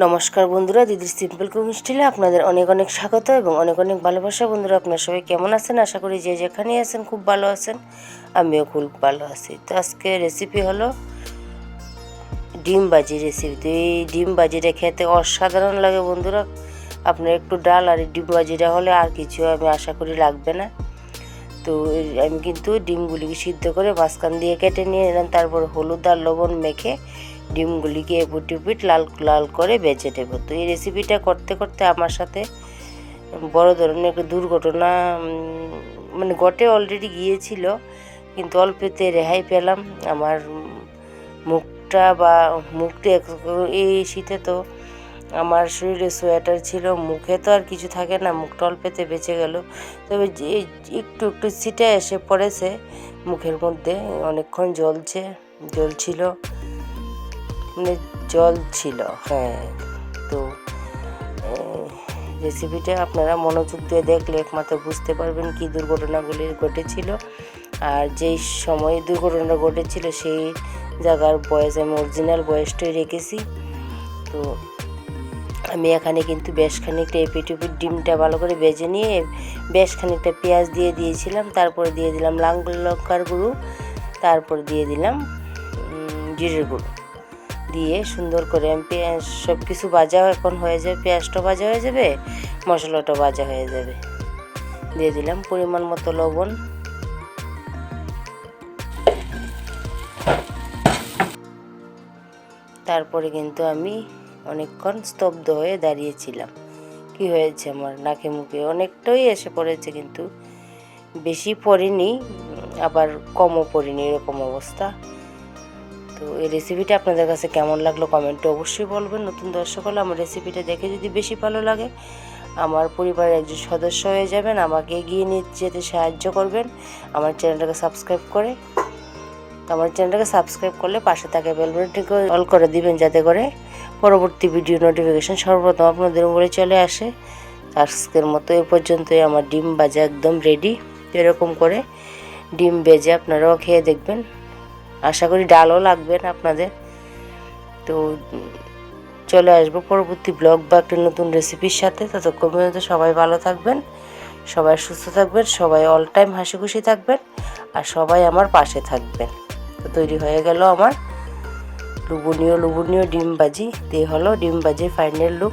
নমস্কার বন্ধুরা দিদির সিম্পল কুকিং আপনাদের অনেক অনেক স্বাগত এবং অনেক অনেক ভালোবাসা। বন্ধুরা, আপনারা সবাই কেমন আছেন? আশা করি যে যেখানেই আছেন খুব ভালো আছেন, আমিও খুব ভালো আছি। তো আজকে রেসিপি হলো ডিম বাজি রেসিপি তো এই ডিম বাজিটা খেতে অসাধারণ লাগে বন্ধুরা। আপনার একটু ডাল আর ডিম বাজিটা হলে আর কিছু আমি আশা করি লাগবে না। তো আমি কিন্তু ডিমগুলিকে সিদ্ধ করে মাঝখান দিয়ে কেটে নিয়ে নিলাম, তারপর হলুদ আর লবণ মেখে ডিমগুলিকে এপুট টিপিট লাল লাল করে বেজে নেব তো এই রেসিপিটা করতে করতে আমার সাথে বড় ধরনের একটা দুর্ঘটনা মানে ঘটে অলরেডি গিয়েছিল, কিন্তু অল্পতে রেহাই পেলাম। আমার মুখটা বা মুখটা এই শীতে তো আমার শরীরে সোয়েটার ছিল, মুখে তো আর কিছু থাকে না, মুখটা অল্পেতে বেঁচে গেল। তবে যে একটু একটু ছিটে এসে পড়েছে, মুখের মধ্যে অনেকক্ষণ জ্বলছে, জ্বলছিল। মানে জল ছিল হ্যাঁ। তো রেসিপিটা আপনারা মনোযোগ দিয়ে দেখলে একমাত্র বুঝতে পারবেন কি দুর্ঘটনাগুলি ঘটেছিল। আর যেই সময় দুর্ঘটনা ঘটেছিল, সেই জায়গার বয়স আমি অরিজিনাল বয়সটাই রেখেছি। তো, আমি এখানে কিন্তু বেশ খানিকটা এপিটুপি ডিমটা ভালো করে বেজে নিয়ে বেশ খানিকটা পেঁয়াজ দিয়ে দিয়েছিলাম, তারপরে দিয়ে দিলাম লাল লঙ্কার গুঁড়ো, তারপর দিয়ে দিলাম জিরের গুঁড়ো। দিয়ে সুন্দর করে আমি পেঁয়াজ সব কিছু ভাজা এখন হয়ে যাবে, পেঁয়াজটা ভাজা হয়ে যাবে, মশলাটা ভাজা হয়ে যাবে। দিয়ে দিলাম পরিমাণ মতো লবণ। তারপরে কিন্তু আমি অনেকক্ষণ স্তব্ধ হয়ে দাঁড়িয়েছিলাম। কি হয়েছে আমার নাকে মুখে? অনেকটাই এসে পড়েছে কিন্তু বেশি পড়েনি, আবার কমও পড়েনি এরকম অবস্থা। তো এই রেসিপিটা আপনাদের কাছে কেমন লাগল কমেন্টে অবশ্যই বলবেন। নতুন দর্শক হলে আমার রেসিপিটা দেখে যদি বেশি ভালো লাগে, আমার পরিবারের একজন সদস্য হয়ে যাবেন, আমাকে এগিয়ে নিয়ে যেতে সাহায্য করবেন। আমার চ্যানেলটাকে সাবস্ক্রাইব করে তো আমার চ্যানেলটাকে সাবস্ক্রাইব করলে পাশে থাকা বেলবনটিকে অল করে দিবেন যাতে করে পরবর্তী ভিডিও নোটিফিকেশান সর্বপ্রথম আপনাদের মোবাইলে চলে আসে। আজকের মতো এ পর্যন্তই, আমার ডিম ভাজা একদম রেডি এরকম করে ডিম ভেজে আপনারাও খেয়ে দেখবেন। আশা করি ডালও লাগবে না আপনাদের। তো, চলে আসব পরবর্তী ব্লগ বা একটা নতুন রেসিপির সাথে। ততক্ষণ পর্যন্ত সবাই ভালো থাকবেন, সবাই সুস্থ থাকবেন, সবাই অল টাইম হাসি খুশি থাকবেন, আর সবাই আমার পাশে থাকবেন। তো তৈরি হয়ে গেল আমার লুবনীয় লুবনীয় ডিম বাজি দিয়ে হলো ডিম ভাজির ফাইনাল লুক